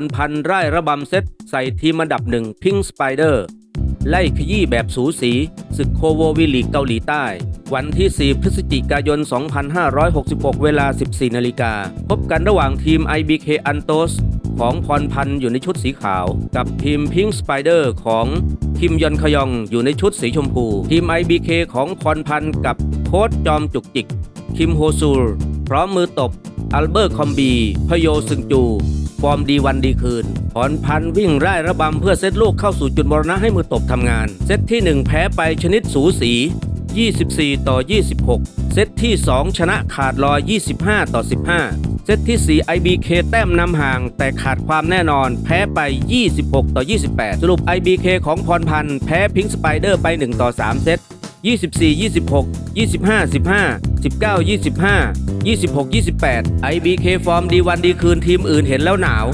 รพันธ์ไร่ระบำเซตใส่ทีมอันดับหนึ่งพิงสไปเดอร์ไล่ขยี้แบบสูสีศึกโคโววิลีกเกาหลีใต้ วันที่ 4 พฤศจิกายน 2566 เวลา 14 นาฬิกา พบกันระหว่างทีม IBK อันโตสของพรพันธ์อยู่ในชุดสีขาว กับทีมพิงสไปเดอร์ของคิมยอนคยองอยู่ในชุดสีชมพู ทีม IBK ของพรพันธ์กับโค้ชจอมจุกจิก คิมโฮซูล พร้อมมือตบ อัลเบอร์คอมบี พโยซึงจู ฟอร์มดีวันดีคืนพรพันธ์วิ่งไร่ระบำเพื่อเซตลูกเข้าสู่จุดมรณะให้มือตบทำงาน เซตที่ 1 แพ้ไปชนิดสูสี 24 ต่อ 26 เซตที่ 2 ชนะขาดลอย 25 ต่อ 15 เซตที่ 4 IBK แต้มนำห่าง แต่ขาดความแน่นอน แพ้ไป 26 ต่อ 28 สรุป IBK ของพรพันธ์แพ้พิงค์สไปเดอร์ไป 1 ต่อ 3 เซต 24 26 25 15 19 25 26 28 IBK ฟอร์มดีวันดีคืนทีมอื่นเห็นแล้วหนาว